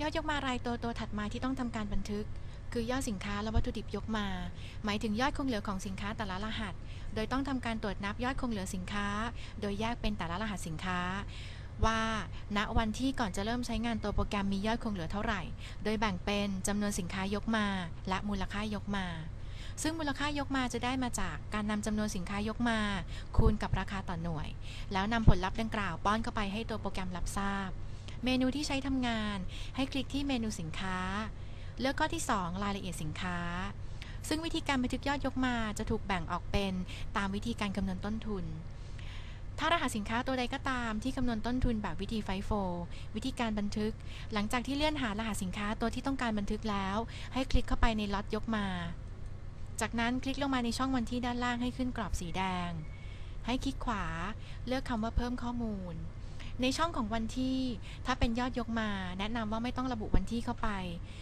ยอดยกมารายตัวตัวถัดมาที่ต้องทำการบันทึก คือยอดสินค้าและวัตถุดิบยกมา หมายถึงยอดคงเหลือของสินค้าแต่ละรหัส โดยต้องทำการตรวจนับยอดคงเหลือสินค้า โดยแยกเป็นแต่ละรหัสสินค้า ว่า ณวันที่ก่อนจะเริ่มใช้งานตัวโปรแกรมมียอดคงเหลือเท่าไหร่ โดยแบ่งเป็นจำนวนสินค้ายกมา และมูลค่ายกมาซึ่งมูลค่ายกมาจะได้มาจากการนำจำนวนสินค้ายกมา คูณกับราคาต่อหน่วย แล้วนำผลลัพธ์ดังกล่าวป้อนเข้าไปให้ตัวโปรแกรมรับทราบ เมนูที่ใช้ทำงาน ให้คลิกที่เมนูสินค้า เลือกข้อที่ 2 รายละเอียดสินค้า ซึ่งวิธีการบันทึกยอดยกมาจะถูกแบ่งออกเป็นตามวิธีการคำนวณต้นทุน ถ้ารหัสสินค้าตัวใดก็ตามที่คำนวณต้นทุนแบบวิธีไฟโฟวิธีการบันทึก หลังจากที่เลื่อนหารหัสสินค้าตัวที่ต้องการบันทึกแล้ว ให้คลิกเข้าไปในล็อตยกมา จากนั้นคลิกลงมาในช่องวันที่ด้านล่างให้ขึ้นกรอบสีแดงให้คลิกขวา เลือกคำว่าเพิ่มข้อมูล ในช่องของวันที่ ถ้าเป็นยอดยกมา แนะนำว่าไม่ต้องระบุวันที่เข้าไป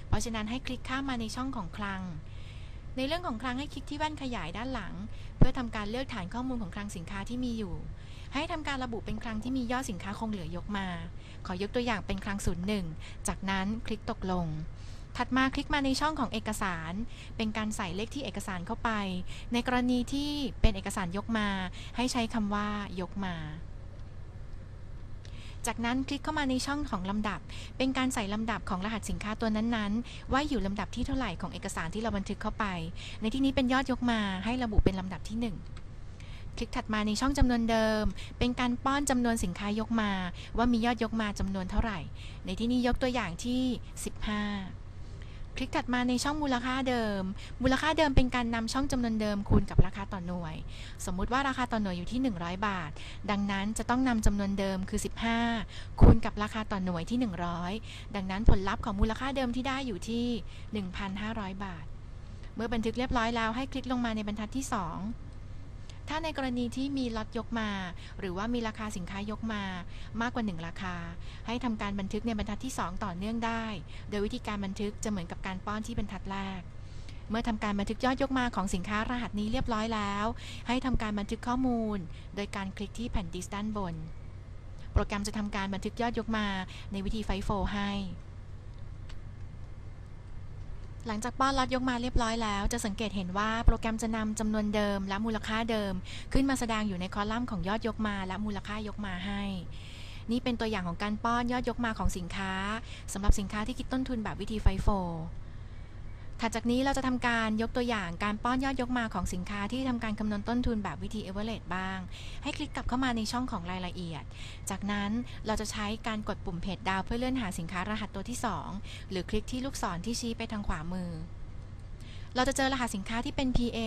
เพราะฉะนั้นให้คลิกข้ามมาในช่องของคลัง ในเรื่องของคลังให้คลิกที่แว่นขยายด้านหลัง เพื่อทำการเลือกฐานข้อมูลของคลังสินค้าที่มีอยู่ ให้ทำการระบุเป็นคลังที่มียอดสินค้าคงเหลือยกมา ขอยกตัวอย่างเป็นคลังศูนย์หนึ่งจากนั้นคลิกตกลงถัดมาคลิกมาในช่องของเอกสาร เป็นการใส่เลขที่เอกสารเข้าไป ในกรณีที่เป็นเอกสารยกมา ให้ใช้คำว่ายกมา จากนั้นคลิกเข้ามาในช่องของลำดับ เป็นการใส่ลำดับของรหัสสินค้าตัวนั้นๆ ว่าอยู่ลำดับที่เท่าไหร่ของเอกสารที่เราบันทึกเข้าไป ในที่นี้เป็นยอดยกมาให้ระบุเป็นลำดับที่ 1คลิกถัดมาในช่องจำนวนเดิม เป็นการป้อนจำนวนสินค้ายกมา ว่ามียอดยกมาจำนวนเท่าไหร่ ในที่นี้ยกตัวอย่างที่ 15 คลิกถัดมาในช่องมูลค่าเดิม มูลค่าเดิมเป็นการนำช่องจำนวนเดิมคูณกับราคาต่อหน่วย สมมุติว่าราคาต่อหน่วยอยู่ที่ 100 บาท ดังนั้นจะต้องนำจำนวนเดิมคือ 15 คูณกับราคาต่อหน่วยที่ 100 ดังนั้นผลลัพธ์ของมูลค่าเดิมที่ได้อยู่ที่ 1,500 บาท เมื่อบันทึกเรียบร้อยแล้วให้คลิกลงมาในบรรทัดที่ 2 ถ้าในกรณีที่มีล็อตยกมา หรือว่ามีราคาสินค้ายกมามากกว่า 1 ราคา ให้ทำการบันทึกในบรรทัดที่ 2 ต่อเนื่องได้ โดยวิธีการบันทึกจะเหมือนกับการป้อนที่บรรทัดแรก เมื่อทำการบันทึกยอดยกมาของสินค้ารหัสนี้เรียบร้อยแล้ว ให้ทำการบันทึกข้อมูล โดยการคลิกที่แผ่นดิสด้านบน โปรแกรมจะทำการบันทึกยอดยกมาในวิธีไฟโฟให้ หลังจากป้อนล็อตยกมาเรียบร้อยแล้ว จะสังเกตเห็นว่าโปรแกรมจะนำจำนวนเดิมและมูลค่าเดิม ขึ้นมาแสดงอยู่ในคอลัมน์ของยอดยกมาและมูลค่ายกมาให้ นี่เป็นตัวอย่างของการป้อนยอดยกมาของสินค้าสำหรับสินค้าที่คิดต้นทุนแบบวิธีไฟโฟ ถัดจากนี้เราจะทำการยกตัวอย่างการป้อนยอดยกมาของสินค้าที่ทำการคำนวณต้นทุนแบบวิธีเอเวอเรสบ้าง ให้คลิกกลับเข้ามาในช่องของรายละเอียด จากนั้นเราจะใช้การกดปุ่มเพจดาวเพื่อเลื่อนหาสินค้ารหัสตัวที่ 2 หรือคลิกที่ลูกศรที่ชี้ไปทางขวามือ เราจะเจอรหัสสินค้าที่เป็น PA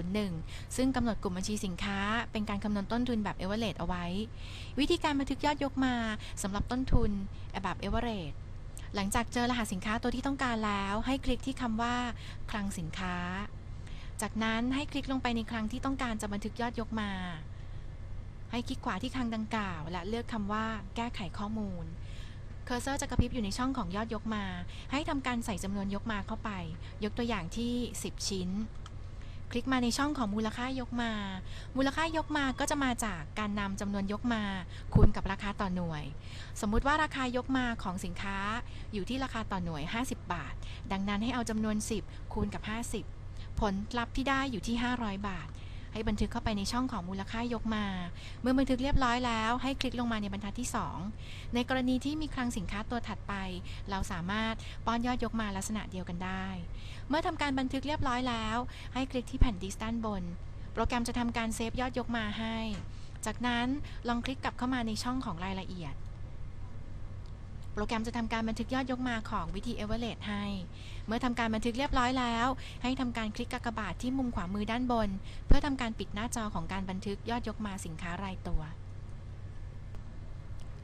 2001 ซึ่งกำหนดกลุ่มบัญชีสินค้า เป็นการคำนวณต้นทุนแบบเอเวอเรสเอาไว้ วิธีการบันทึกยอดยกมาสำหรับต้นทุนแบบเอเวอเรส หลังจากเจอรหัสสินค้าตัวที่ต้องการแล้ว ให้คลิกที่คำว่า คลังสินค้า จากนั้นให้คลิกลงไปในคลังที่ต้องการจะบันทึกยอดยกมา ให้คลิกขวาที่คลังดังกล่าว และเลือกคำว่า แก้ไขข้อมูลเคอร์เซอร์จะกระพริบอยู่ในช่องของยอดยกมา ให้ทำการใส่จำนวนยกมาเข้าไป ยกตัวอย่างที่ 10 ชิ้น คลิกมาในช่องของมูลค่ายกมา มูลค่ายกมาก็จะมาจากการนำจำนวนยกมาคูณกับราคาต่อหน่วย สมมุติว่าราคายกมาของสินค้าอยู่ที่ราคาต่อหน่วย 50 บาท ดังนั้นให้เอาจำนวน 10 คูณกับ 50 ผลลัพธ์ที่ได้อยู่ที่ 500 บาท ให้บันทึกเข้าไปในช่องของมูลค่ายกมา เมื่อบันทึกเรียบร้อยแล้ว ให้คลิกลงมาในบรรทัดที่ 2 ในกรณีที่มีคลังสินค้าตัวถัดไป เราสามารถป้อนยอดยกมาลักษณะเดียวกันได้ เมื่อทำการบันทึกเรียบร้อยแล้ว ให้คลิกที่แผ่นดิสก์ด้านบน โปรแกรมจะทำการเซฟยอดยกมาให้ จากนั้นลองคลิกกลับเข้ามาในช่องของรายละเอียด รแกรมจะทำการบันทึกยอดยกมาของวิธีเอเวอเรสให้ เมื่อทำการบันทึกเรียบร้อยแล้ว ให้ทำการคลิกกากบาทที่มุมขวามือด้านบน เพื่อทำการปิดหน้าจอของการบันทึกยอดยกมาสินค้ารายตัว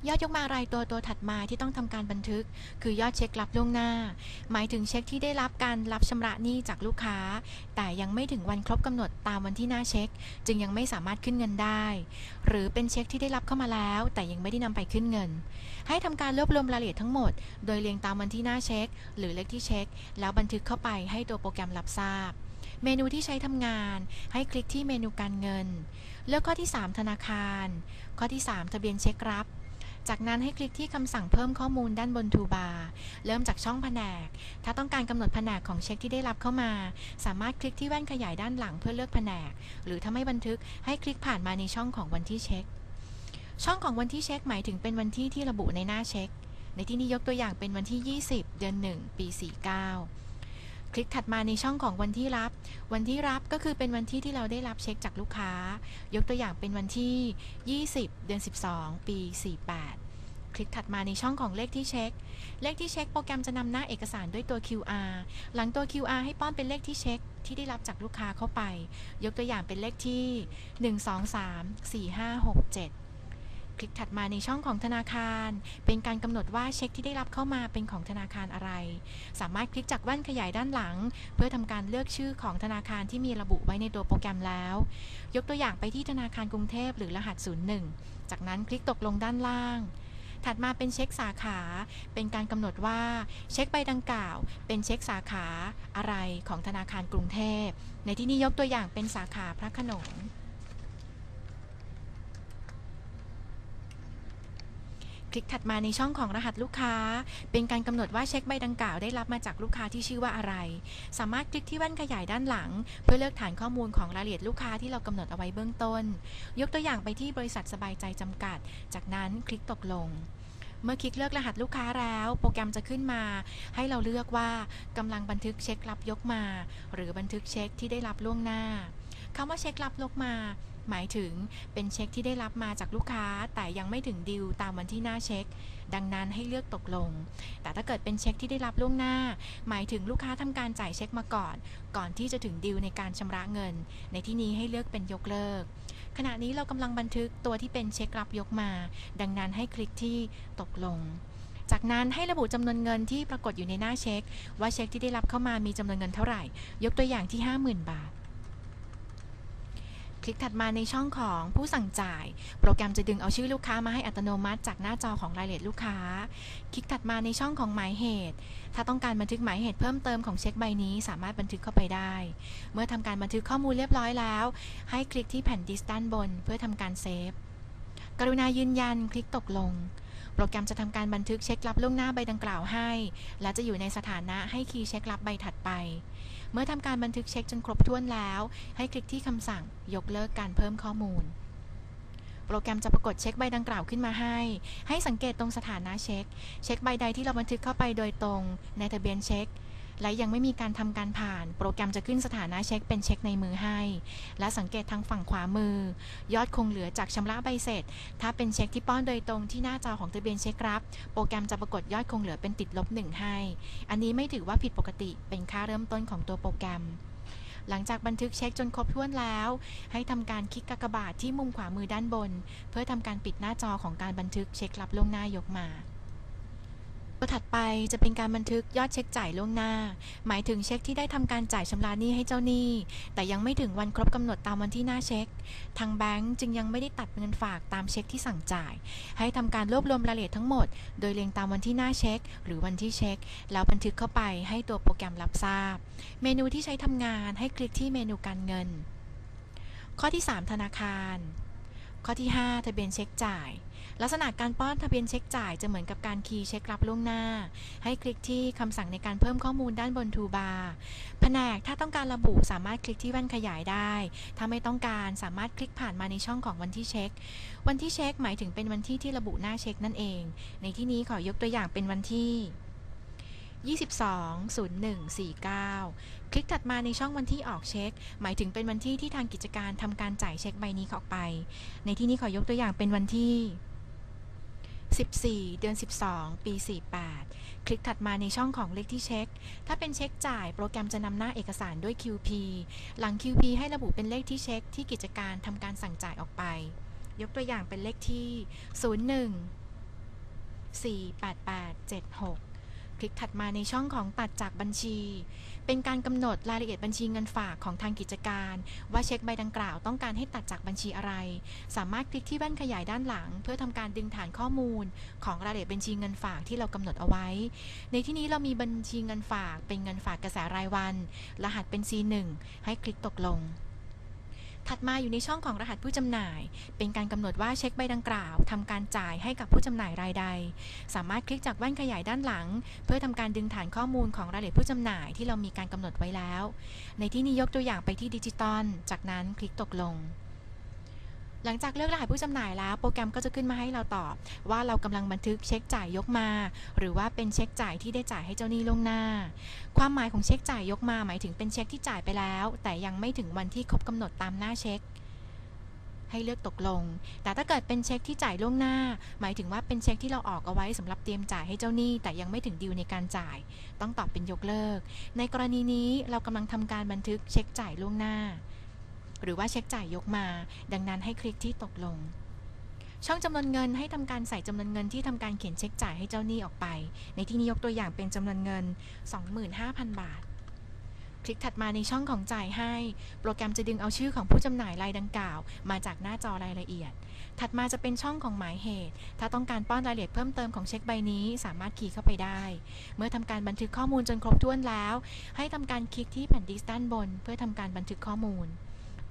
ยอดยกมารายตัวตัวถัดมาที่ต้องทำการบันทึก คือยอดเช็ครับล่วงหน้า หมายถึงเช็คที่ได้รับการรับชำระหนี้จากลูกค้า แต่ยังไม่ถึงวันครบกำหนดตามวันที่หน้าเช็ค จึงยังไม่สามารถขึ้นเงินได้ หรือเป็นเช็คที่ได้รับเข้ามาแล้ว แต่ยังไม่ได้นำไปขึ้นเงิน ให้ทำการรวบรวมรายละเอียดทั้งหมด โดยเรียงตามวันที่หน้าเช็ค หรือเลขที่เช็ค แล้วบันทึกเข้าไปให้ตัวโปรแกรมรับทราบเมนูที่ใช้ทำงานให้คลิกที่เมนูการเงิน เลือกข้อที่ 3 ธนาคาร ข้อที่ 3 ทะเบียนเช็ครับ จากนั้นให้คลิกที่คำสั่งเพิ่มข้อมูลด้านบนทูบาร์เริ่มจากช่องแผนก ถ้าต้องการกำหนดแผนกของเช็คที่ได้รับเข้ามา สามารถคลิกที่แว่นขยายด้านหลังเพื่อเลือกแผนก หรือถ้าไม่บันทึกให้คลิกผ่านมาในช่องของวันที่เช็ค ช่องของวันที่เช็คหมายถึงเป็นวันที่ที่ระบุในหน้าเช็ค ในที่นี้ยกตัวอย่างเป็นวันที่ 20 เดือน 1 ปี 49 คลิกถัดมาในช่องของวันที่รับ วันที่รับก็คือเป็นวันที่ที่เราได้รับเช็คจากลูกค้า ยกตัวอย่างเป็นวันที่ 20 เดือน 12 ปี 48 คลิกถัดมาในช่องของเลขที่เช็ค เลขที่เช็คโปรแกรมจะนำหน้าเอกสารด้วยตัว QR หลังตัว QR ให้ป้อนเป็นเลขที่เช็คที่ได้รับจากลูกค้าเข้าไป ยกตัวอย่างเป็นเลขที่ 1 2 3 4 5 6 7 คลิกถัดมาในช่องของธนาคาร เป็นการกำหนดว่าเช็คที่ได้รับเข้ามาเป็นของธนาคารอะไร สามารถคลิกจากแว่นขยายด้านหลัง เพื่อทำการเลือกชื่อของธนาคารที่มีระบุไว้ในตัวโปรแกรมแล้ว ยกตัวอย่างไปที่ธนาคารกรุงเทพหรือรหัส 01 จากนั้นคลิกตกลงด้านล่างถัดมาเป็นเช็คสาขา เป็นการกำหนดว่าเช็คใบดังกล่าว เป็นเช็คสาขาอะไรของธนาคารกรุงเทพ ในที่นี้ยกตัวอย่างเป็นสาขาพระขนง คลิกถัดมาในช่องของรหัสลูกค้า เป็นการกำหนดว่าเช็คใบดังกล่าวได้รับมาจากลูกค้าที่ชื่อว่าอะไร สามารถคลิกที่แว่นขยายด้านหลัง เพื่อเลือกฐานข้อมูลของรายละเอียดลูกค้าที่เรากำหนดเอาไว้เบื้องต้น ยกตัวอย่างไปที่บริษัทสบายใจจำกัด จากนั้นคลิกตกลงเมื่อคลิกเลือกรหัสลูกค้าแล้ว โปรแกรมจะขึ้นมา ให้เราเลือกว่ากำลังบันทึกเช็ครับยกมา หรือบันทึกเช็คที่ได้รับล่วงหน้าคำว่าเช็ครับยกมา หมายถึงเป็นเช็คที่ได้รับมาจากลูกค้าแต่ยังไม่ถึงดิวตามวันที่หน้าเช็ค ดังนั้นให้เลือกตกลง แต่ถ้าเกิดเป็นเช็คที่ได้รับล่วงหน้า หมายถึงลูกค้าทำการจ่ายเช็คมาก่อน ก่อนที่จะถึงดิวในการชำระเงิน ในที่นี้ให้เลือกเป็นยกเลิก ขณะนี้เรากำลังบันทึกตัวที่เป็นเช็ครับยกมา ดังนั้นให้คลิกที่ตกลงจากนั้นให้ระบุจำนวนเงินที่ปรากฏอยู่ในหน้าเช็ค ว่าเช็คที่ได้รับเข้ามามีจำนวนเงินเท่าไหร่ ยกตัวอย่างที่ 50,000 บาท คลิกถัดมาในช่องของผู้สั่งจ่าย โปรแกรมจะดึงเอาชื่อลูกค้ามาให้อัตโนมัติจากหน้าจอของรายละเอียดลูกค้า คลิกถัดมาในช่องของหมายเหตุ ถ้าต้องการบันทึกหมายเหตุเพิ่มเติมของเช็คใบนี้สามารถบันทึกเข้าไปได้ เมื่อทำการบันทึกข้อมูลเรียบร้อยแล้ว ให้คลิกที่แผ่นดิสก์ด้านบน เพื่อทำการเซฟ กรุณายืนยันคลิกตกลงโปรแกรมจะทำการบันทึกเช็ครับล่วงหน้าใบดังกล่าวให้ และจะอยู่ในสถานะให้คีย์เช็ครับใบถัดไป เมื่อทำการบันทึกเช็คจนครบถ้วนแล้ว ให้คลิกที่คำสั่งยกเลิกการเพิ่มข้อมูล โปรแกรมจะปรากฏเช็คใบดังกล่าวขึ้นมาให้ ให้สังเกตตรงสถานะเช็ค เช็คใบใดที่เราบันทึกเข้าไปโดยตรง ในทะเบียนเช็ค และยังไม่มีการทำการผ่าน โปรแกรมจะขึ้นสถานะเช็คเป็นเช็คในมือให้ และสังเกตทางฝั่งขวามือ ยอดคงเหลือจากชำระใบเสร็จ ถ้าเป็นเช็คที่ป้อนโดยตรงที่หน้าจอของทะเบียนเช็ครับ โปรแกรมจะปรากฏยอดคงเหลือเป็นติดลบหนึ่งให้ อันนี้ไม่ถือว่าผิดปกติเป็นค่าเริ่มต้นของตัวโปรแกรมหลังจากบันทึกเช็คจนครบถ้วนแล้ว ให้ทำการคลิกกากบาทที่มุมขวามือด้านบน เพื่อทำการปิดหน้าจอของการบันทึกเช็ครับล่วงหน้ายกมา ตัวถัดไปจะเป็นการบันทึกยอดเช็คจ่ายล่วงหน้า หมายถึงเช็คที่ได้ทำการจ่ายชำระหนี้ให้เจ้าหนี้ แต่ยังไม่ถึงวันครบกำหนดตามวันที่หน้าเช็ค ทางแบงก์จึงยังไม่ได้ตัดเงินฝากตามเช็คที่สั่งจ่าย ให้ทำการรวบรวมรายละเอียดทั้งหมด โดยเรียงตามวันที่หน้าเช็ค หรือวันที่เช็ค แล้วบันทึกเข้าไปให้ตัวโปรแกรมรับทราบ เมนูที่ใช้ทำงานให้คลิกที่เมนูการเงิน ข้อที่ 3 ธนาคาร ข้อที่ 5 ทะเบียนเช็คจ่าย ลักษณะการป้อนทะเบียนเช็คจ่ายจะเหมือนกับการคีย์เช็ครับล่วงหน้า ให้คลิกที่คำสั่งในการเพิ่มข้อมูลด้านบนทูบาร์แผนกถ้าต้องการระบุสามารถคลิกที่แว่นขยายได้ ถ้าไม่ต้องการสามารถคลิกผ่านมาในช่องของวันที่เช็ค วันที่เช็คหมายถึงเป็นวันที่ที่ระบุหน้าเช็คนั่นเอง ในที่นี้ขอยกตัวอย่างเป็นวันที่22-01-49 คลิกถัดมาในช่องวันที่ออกเช็ค หมายถึงเป็นวันที่ที่ทางกิจการทำการจ่ายเช็คใบนี้ออกไป ในที่นี้ขอยกตัวอย่างเป็นวันที่ 14 เดือน 12 ปี 48 คลิกถัดมาในช่องของเลขที่เช็ค ถ้าเป็นเช็คจ่ายโปรแกรมจะนำหน้าเอกสารด้วย QP หลัง QP ให้ระบุเป็นเลขที่เช็คที่กิจการทำการสั่งจ่ายออกไป ยกตัวอย่างเป็นเลขที่ 01 48876 คลิกถัดมาในช่องของตัดจากบัญชี เป็นการกำหนดรายละเอียดบัญชีเงินฝากของทางกิจการ ว่าเช็คใบดังกล่าวต้องการให้ตัดจากบัญชีอะไร สามารถคลิกที่แว่นขยายด้านหลัง เพื่อทำการดึงฐานข้อมูล ของรายละเอียดบัญชีเงินฝากที่เรากำหนดเอาไว้ ในที่นี้เรามีบัญชีเงินฝาก เป็นเงินฝากกระแสรายวัน รหัสเป็น C1 ให้คลิกตกลง ถัดมาอยู่ในช่องของรหัสผู้จำหน่าย เป็นการกำหนดว่าเช็คใบดังกล่าวทำการจ่ายให้กับผู้จำหน่ายรายใด สามารถคลิกจากแว่นขยายด้านหลัง เพื่อทำการดึงฐานข้อมูลของรายละเอียดผู้จำหน่ายที่เรามีการกำหนดไว้แล้ว ในที่นี้ยกตัวอย่างไปที่ดิจิตอลจากนั้นคลิกตกลง หลังจากเลือกรหัสผู้จำหน่ายแล้ว โปรแกรมก็จะขึ้นมาให้เราตอบ ว่าเรากำลังบันทึกเช็คจ่ายยกมา หรือว่าเป็นเช็คจ่ายที่ได้จ่ายให้เจ้าหนี้ล่วงหน้า ความหมายของเช็คจ่ายยกมา หมายถึงเป็นเช็คที่จ่ายไปแล้ว แต่ยังไม่ถึงวันที่ครบกำหนดตามหน้าเช็คให้เลือกตกลง แต่ถ้าเกิดเป็นเช็คที่จ่ายล่วงหน้า หมายถึงว่าเป็นเช็คที่เราออกเอาไว้สำหรับเตรียมจ่ายให้เจ้าหนี้ แต่ยังไม่ถึงดีลในการจ่าย ต้องตอบเป็นยกเลิก ในกรณีนี้เรากำลังทำการบันทึกเช็คจ่ายล่วงหน้า หรือว่าเช็คจ่ายยกมา ดังนั้นให้คลิกที่ตกลง ช่องจำนวนเงินให้ทำการใส่จำนวนเงินที่ทำการเขียนเช็คจ่ายให้เจ้าหนี้ออกไป ในที่นี้ยกตัวอย่างเป็นจำนวนเงิน 25,000 บาท คลิกถัดมาในช่องของจ่ายให้ โปรแกรมจะดึงเอาชื่อของผู้จำหน่ายรายดังกล่าว มาจากหน้าจอรายละเอียด ถัดมาจะเป็นช่องของหมายเหตุ ถ้าต้องการป้อนรายละเอียดเพิ่มเติมของเช็คใบนี้สามารถคีย์เข้าไปได้ เมื่อทำการบันทึกข้อมูลจนครบถ้วนแล้ว ให้ทำการคลิกที่แผ่นดิสก์ด้านบน เพื่อทำการบันทึกข้อมูล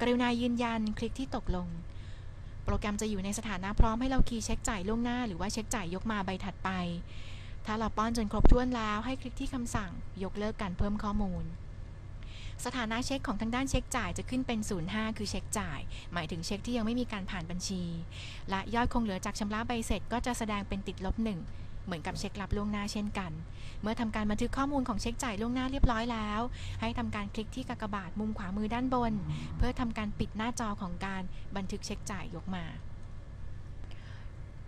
กรุณายืนยันคลิกที่ตกลง โปรแกรมจะอยู่ในสถานะพร้อมให้เราคีย์เช็คจ่ายล่วงหน้าหรือว่าเช็คจ่ายยกมาใบถัดไป ถ้าเราป้อนจนครบถ้วนแล้วให้คลิกที่คำสั่ง ยกเลิกการเพิ่มข้อมูล สถานะเช็คของทางด้านเช็คจ่ายจะขึ้นเป็น 05 คือเช็คจ่าย หมายถึงเช็คที่ยังไม่มีการผ่านบัญชี และยอดคงเหลือจากชำระใบเสร็จก็จะแสดงเป็นติดลบหนึ่ง เหมือนกับเช็ครับล่วงหน้าเช่นกัน เมื่อทำการบันทึกข้อมูลของเช็คจ่ายล่วงหน้าเรียบร้อยแล้ว ให้ทำการคลิกที่กากบาทมุมขวามือด้านบน เพื่อทำการปิดหน้าจอของการบันทึกเช็คจ่ายยกมา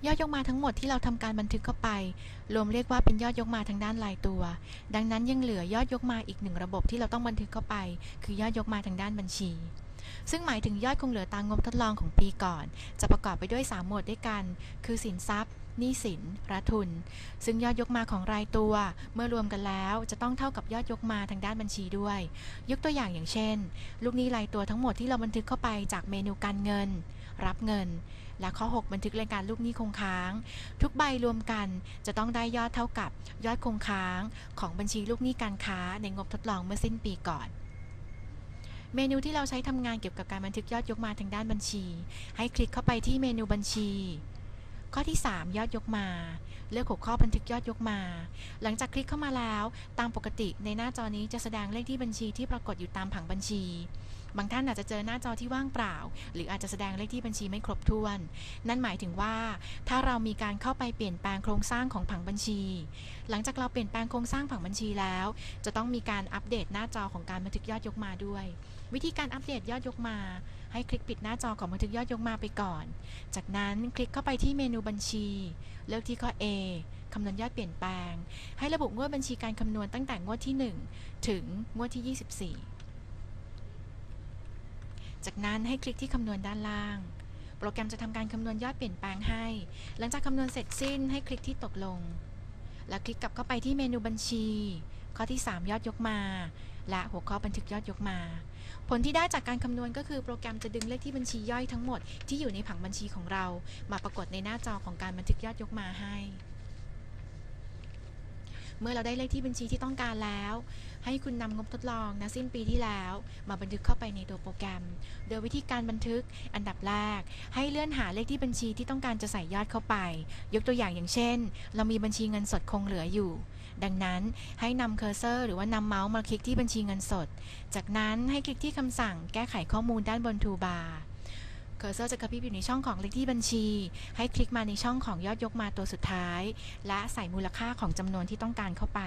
ยอดยกมาทั้งหมดที่เราทำการบันทึกเข้าไป รวมเรียกว่าเป็นยอดยกมาทางด้านรายตัว ดังนั้นยังเหลือยอดยกมาอีกหนึ่งระบบที่เราต้องบันทึกเข้าไป คือยอดยกมาทางด้านบัญชี ซึ่งหมายถึงยอดคงเหลือตามงบทดลองของปีก่อน จะประกอบไปด้วย 3 หมวดด้วยกัน คือสินทรัพย์ หนี้สินและทุน ซึ่งยอดยกมาของรายตัว เมื่อรวมกันแล้วจะต้องเท่ากับยอดยกมาทางด้านบัญชีด้วย ยกตัวอย่างอย่างเช่น ลูกหนี้รายตัวทั้งหมดที่เราบันทึกเข้าไปจากเมนูการเงิน รับเงิน และข้อ 6 บันทึกรายการลูกหนี้คงค้าง ทุกใบรวมกันจะต้องได้ยอดเท่ากับยอดคงค้าง ของบัญชีลูกหนี้การค้าในงบทดลองเมื่อสิ้นปีก่อนเมนูที่เราใช้ทำงานเกี่ยวกับการบันทึกยอดยกมาทางด้านบัญชี ให้คลิกเข้าไปที่เมนูบัญชี ข้อที่ 3 ยอดยกมา เลือกหัวข้อบันทึกยอดยกมา หลังจากคลิกเข้ามาแล้ว ตามปกติในหน้าจอนี้จะแสดงเลขที่บัญชีที่ปรากฏอยู่ตามผังบัญชี บางท่านอาจจะเจอหน้าจอที่ว่างเปล่า หรืออาจจะแสดงเลขที่บัญชีไม่ครบถ้วน นั่นหมายถึงว่า ถ้าเรามีการเข้าไปเปลี่ยนแปลงโครงสร้างของผังบัญชี หลังจากเราเปลี่ยนแปลงโครงสร้างผังบัญชีแล้ว จะต้องมีการอัปเดตหน้าจอของการบันทึกยอดยกมาด้วย วิธีการอัปเดตยอดยกมา ให้คลิกปิดหน้าจอของบันทึกยอดยกมาไปก่อน จากนั้นคลิกเข้าไปที่เมนูบัญชี เลือกที่ข้อ A คำนวณยอดเปลี่ยนแปลง ให้ระบุงวดบัญชีการคำนวณตั้งแต่งวดที่ 1 ถึงงวดที่ 24 จากนั้นให้คลิกที่คำนวณด้านล่าง โปรแกรมจะทำการคำนวณยอดเปลี่ยนแปลงให้ หลังจากคำนวณเสร็จสิ้นให้คลิกที่ตกลง แล้วคลิกกลับเข้าไปที่เมนูบัญชี ข้อที่ 3 ยอดยกมา และหัวข้อบันทึกยอดยกมา ผลที่ได้จากการคำนวณก็คือโปรแกรมจะดึงเลขที่บัญชีย่อยทั้งหมดที่อยู่ในผังบัญชีของเรา มาปรากฏในหน้าจอของการบันทึกยอดยกมาให้ เมื่อเราได้เลขที่บัญชีที่ต้องการแล้ว ให้คุณนำงบทดลองนะสิ้นปีที่แล้ว มาบันทึกเข้าไปในตัวโปรแกรม โดยวิธีการบันทึกอันดับแรก ให้เลื่อนหาเลขที่บัญชีที่ต้องการจะใส่ยอดเข้าไป ยกตัวอย่างอย่างเช่น เรามีบัญชีเงินสดคงเหลืออยู่ ดังนั้นให้นำเคอร์เซอร์หรือว่านำเมาส์มาคลิกที่บัญชีเงินสด จากนั้นให้คลิกที่คำสั่งแก้ไขข้อมูลด้านบนทูบาร์เคอร์เซอร์จะกระพริบอยู่ในช่องของเลขที่บัญชี ให้คลิกมาในช่องของยอดยกมาตัวสุดท้าย และใส่มูลค่าของจำนวนที่ต้องการเข้าไป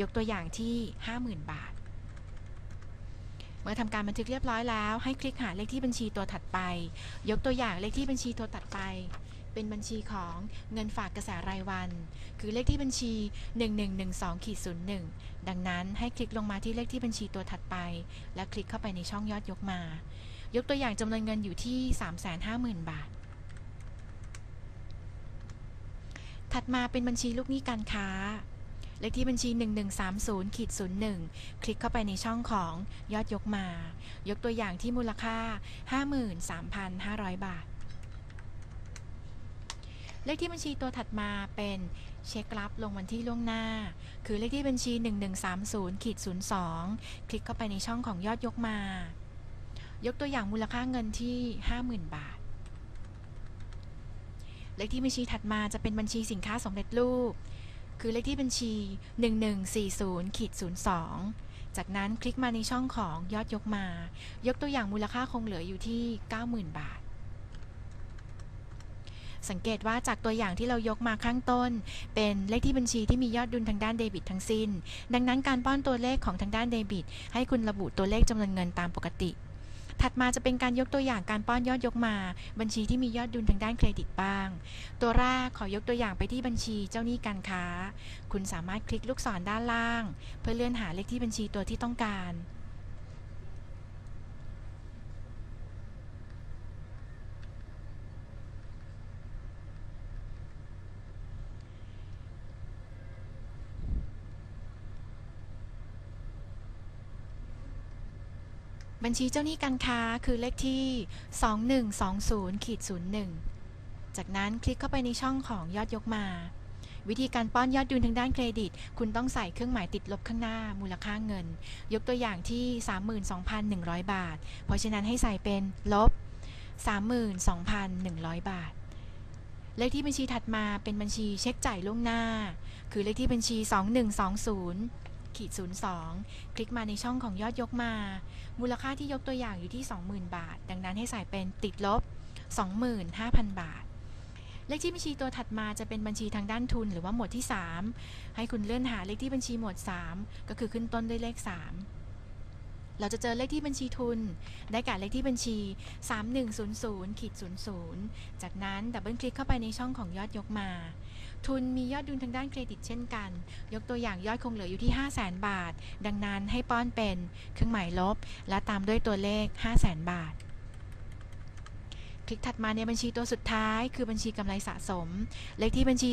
ยกตัวอย่างที่ 50,000 บาท เมื่อทำการบันทึกเรียบร้อยแล้ว ให้คลิกหาเลขที่บัญชีตัวถัดไป ยกตัวอย่างเลขที่บัญชีตัวถัดไป เป็นบัญชีของเงินฝากกระแสรายวัน คือเลขที่บัญชี 1112ขีด01 ดังนั้นให้คลิกลงมาที่เลขที่บัญชีตัวถัดไป และคลิกเข้าไปในช่องยอดยกมา ยกตัวอย่างจำนวนเงินอยู่ที่ 350,000 บาท ถัดมาเป็นบัญชีลูกหนี้การค้า เลขที่บัญชี 1130ขีด01คลิกเข้าไปในช่องของยอดยกมา ยกตัวอย่างที่มูลค่า 53,500 บาท เลขที่บัญชีตัวถัดมาเป็นเช็ครับลงวันที่ล่วงหน้า คือเลขที่บัญชี 1130ขีด02 คลิกเข้าไปในช่องของยอดยกมา ยกตัวอย่างมูลค่าเงินที่ 50,000 บาท เลขที่บัญชีถัดมาจะเป็นบัญชีสินค้าสำเร็จรูป คือเลขที่บัญชี 1140ขีด02 จากนั้นคลิกมาในช่องของยอดยกมา ยกตัวอย่างมูลค่าคงเหลืออยู่ที่ 90,000 บาท สังเกตว่าจากตัวอย่างที่เรายกมาข้างต้น เป็นเลขที่บัญชีที่มียอดดุลทางด้านเดบิตทั้งสิ้น ดังนั้นการป้อนตัวเลขของทางด้านเดบิต ให้คุณระบุตัวเลขจำนวนเงินตามปกติ ถัดมาจะเป็นการยกตัวอย่างการป้อนยอดยกมา บัญชีที่มียอดดุลทางด้านเครดิตบ้าง ตัวแรกขอยกตัวอย่างไปที่บัญชีเจ้าหนี้การค้า คุณสามารถคลิกลูกศรด้านล่าง เพื่อเลื่อนหาเลขที่บัญชีตัวที่ต้องการ บัญชีเจ้าหนี้การค้าคือเลขที่ 2120ขีด01 จากนั้นคลิกเข้าไปในช่องของยอดยกมา วิธีการป้อนยอดดุลทางด้านเครดิต คุณต้องใส่เครื่องหมายติดลบข้างหน้ามูลค่าเงิน ยกตัวอย่างที่ 32,100 บาท เพราะฉะนั้นให้ใส่เป็นลบ 32,100 บาท เลขที่บัญชีถัดมาเป็นบัญชีเช็คจ่ายล่วงหน้า คือเลขที่บัญชี 2120 ขีด02 คลิกมาในช่องของยอดยกมา มูลค่าที่ยกตัวอย่างอยู่ที่ 20,000 บาท ดังนั้นให้ใส่เป็นติดลบ 25,000 บาท เลขที่บัญชีตัวถัดมาจะเป็นบัญชีทางด้านทุนหรือว่าหมวดที่ 3 ให้คุณเลื่อนหาเลขที่บัญชีหมวด 3 ก็คือขึ้นต้นด้วยเลข 3เราจะเจอเลขที่บัญชีทุน ได้แก่เลขที่บัญชี 3100ขีด00 จากนั้นดับเบิลคลิกเข้าไปในช่องของยอดยกมา ทุนมียอดดุลทางด้านเครดิตเช่นกัน ยกตัวอย่างยอดคงเหลืออยู่ที่ 500,000บาท ดังนั้นให้ป้อนเป็นเครื่องหมายลบ และตามด้วยตัวเลข 500,000บาท คลิกถัดมาในบัญชีตัวสุดท้าย คือบัญชีกำไรสะสม เลขที่บัญชี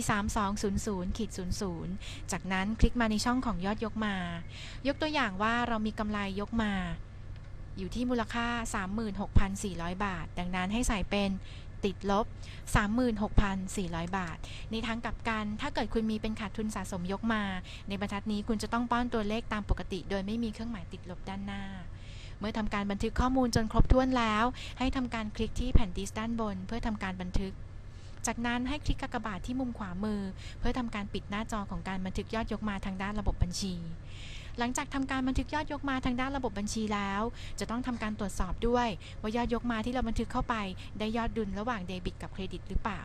3200ขีด00 จากนั้นคลิกมาในช่องของยอดยกมา ยกตัวอย่างว่าเรามีกำไรยกมาอยู่ที่มูลค่า 36,400 บาท ดังนั้นให้ใส่เป็น ติดลบ 36,400 บาท ในทางกลับกัน ถ้าเกิดคุณมีเป็นขาดทุนสะสมยกมา ในบรรทัดนี้คุณจะต้องป้อนตัวเลขตามปกติ โดยไม่มีเครื่องหมายติดลบด้านหน้า เมื่อทำการบันทึกข้อมูลจนครบถ้วนแล้ว ให้ทำการคลิกที่แผ่นดิสด้านบน เพื่อทำการบันทึกจากนั้นให้คลิกกากบาทที่มุมขวามือ เพื่อทำการปิดหน้าจอของการบันทึกยอดยกมาทางด้านระบบบัญชี หลังจากทำการบันทึกยอดยกมาทางด้านระบบบัญชีแล้ว จะต้องทำการตรวจสอบด้วย ว่ายอดยกมาที่เราบันทึกเข้าไป ได้ยอดดุลระหว่างเดบิตกับเครดิตหรือเปล่า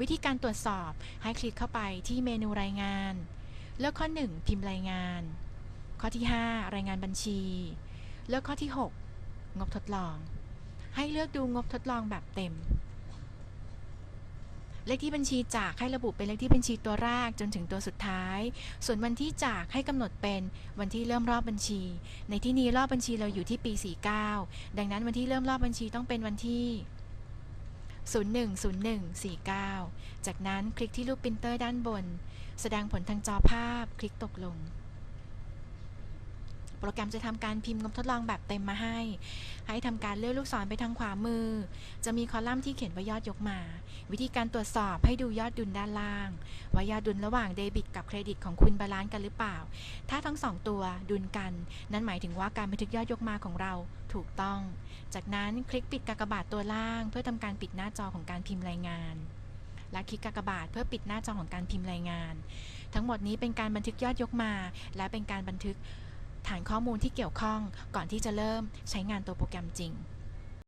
วิธีการตรวจสอบให้คลิกเข้าไปที่เมนูรายงาน เลือกข้อ 1 พิมพ์รายงาน ข้อที่ 5 รายงานบัญชี เลือกข้อที่ 6 งบทดลอง ให้เลือกดูงบทดลองแบบเต็ม เลขที่บัญชีจากให้ระบุเป็นเลขที่บัญชีตัวแรกจนถึงตัวสุดท้าย ส่วนวันที่จากให้กำหนดเป็นวันที่เริ่มรอบบัญชี ในที่นี้รอบบัญชีเราอยู่ที่ปี 49 ดังนั้นวันที่เริ่มรอบบัญชีต้องเป็นวันที่ 010149 จากนั้นคลิกที่รูปปรินเตอร์ด้านบน แสดงผลทางจอภาพคลิกตกลง โปรแกรมจะทำการพิมพ์งบทดลองแบบเต็มมาให้ ให้ทำการเลื่อนลูกศรไปทางขวามือ จะมีคอลัมน์ที่เขียนว่ายอดยกมา วิธีการตรวจสอบให้ดูยอดดุลด้านล่าง ว่ายอดดุลระหว่างเดบิตกับเครดิตของคุณบาลานซ์กันหรือเปล่า ถ้าทั้งสองตัวดุลกัน นั่นหมายถึงว่าการบันทึกยอดยกมาของเราถูกต้อง จากนั้นคลิกปิดกากบาทตัวล่าง เพื่อทำการปิดหน้าจอของการพิมพ์รายงานและคลิกกากบาทเพื่อปิดหน้าจอของการพิมพ์รายงาน ทั้งหมดนี้เป็นการบันทึกยอดยกมา และเป็นการบันทึก ฐานข้อมูลที่เกี่ยวข้องก่อนที่จะเริ่มใช้งานตัวโปรแกรมจริง